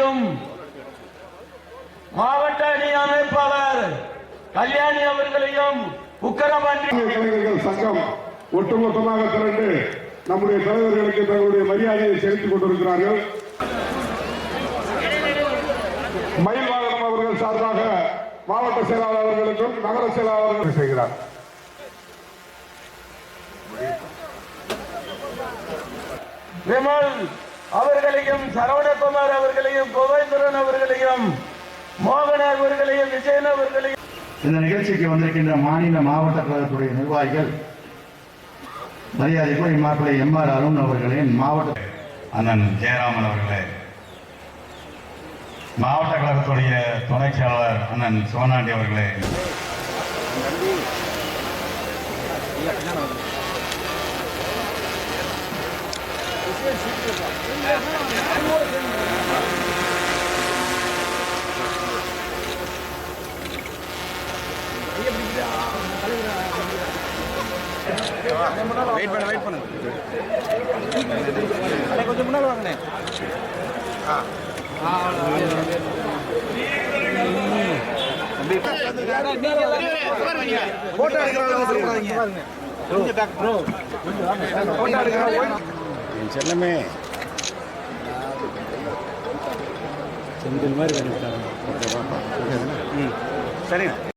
அவர்களையும் மாவட்ட அணி அமைப்பாளர் கல்யாணி அவர்களையும் உக்கரமன்றி சங்கம் ஒட்டுமொத்தமாக திரண்டு நம்முடைய தலைவர்களுக்கு தங்களுடைய மரியாதையை செலுத்திக் கொண்டிருக்கிறார்கள். மயில் வாகனம் அவர்கள் சார்பாக மாவட்ட செயலாளர் அவர்களுக்கும் நகர செயலாளர் அவர்களுக்கும் செய்கிறார். விமல் அவர்களையும் சரவணகுமார் அவர்களையும் கோவேந்திரன் அவர்களையும் மோகன் அவர்களையும் விஜயன் அவர்களையும். இந்த நிகழ்ச்சிக்கு வந்திருக்கின்ற மாநில மாவட்ட கழகத்துடைய நிர்வாகிகள் மரியாதைக்குரிய மாப்பிள்ளை எம் ஆர் அருண் அவர்களின் மாவட்ட அண்ணன் ஜெயராமன் அவர்களே மாவட்ட கழகத்துடைய துணை செயலாளர் அண்ணன் சிவனாண்டி அவர்களே. வெயிட் பண்ண வெயிட் பண்ணுங்க கொஞ்சம் முன்னால வாங்கண்ணே. போட்டோ எடுக்கிறாங்க சொல்லக்கூடாதீங்க போட்டோ எடுக்கிறாங்க செல்லமே. செந்தில் மாதிரி வேணும் சரிங்க